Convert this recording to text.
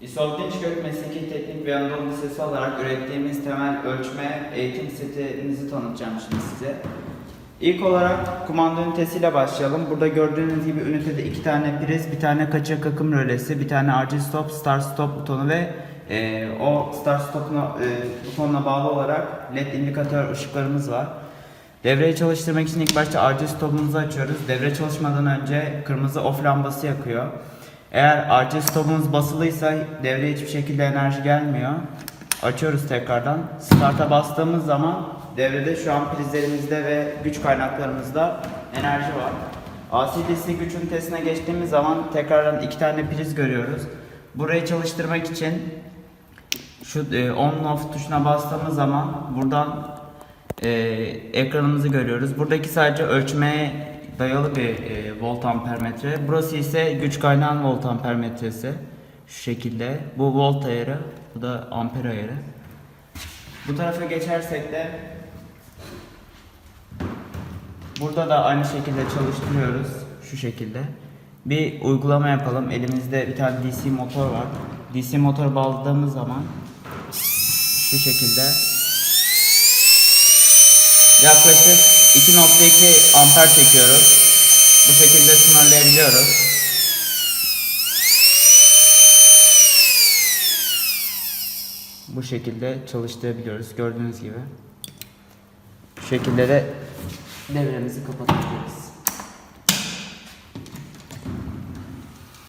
İsol Dinçgök Mesleki Teknik ve Anadolu Lisesi olarak ürettiğimiz temel ölçme eğitim setimizi tanıtacağım şimdi size. İlk olarak kumanda ünitesiyle başlayalım. Burada gördüğünüz gibi ünitede iki tane priz, bir tane kaçak akım rölesi, bir tane acil stop, start stop butonu ve e, o start stop'una e, butonuna bağlı olarak led indikatör ışıklarımız var. Devreyi çalıştırmak için ilk başta acil stopumuzu açıyoruz. Devre çalışmadan önce kırmızı off lambası yakıyor. Eğer acil stopumuz basılıysa devreye hiçbir şekilde enerji gelmiyor. Açıyoruz tekrardan. Start'a bastığımız zaman devrede şu an prizlerimizde ve güç kaynaklarımızda enerji var. ACDC güç ünitesine geçtiğimiz zaman tekrardan iki tane priz görüyoruz. Burayı çalıştırmak için şu e, on off tuşuna bastığımız zaman buradan e, ekranımızı görüyoruz. Buradaki sadece ölçmeye dayalı bir e, volt ampermetre. Burası ise güç kaynağın volt ampermetresi. Şu şekilde. Bu volt ayarı, bu da amper ayarı. Bu tarafa geçersek de burada da aynı şekilde çalıştırıyoruz. Şu şekilde. Bir uygulama yapalım. Elimizde bir tane DC motor var. DC motor bağladığımız zaman şu şekilde Yaklaşık 2.2 amper çekiyoruz. Bu şekilde sınırlayabiliyoruz. Bu şekilde çalıştırabiliyoruz gördüğünüz gibi. Bu şekilde de devremizi kapatabiliriz.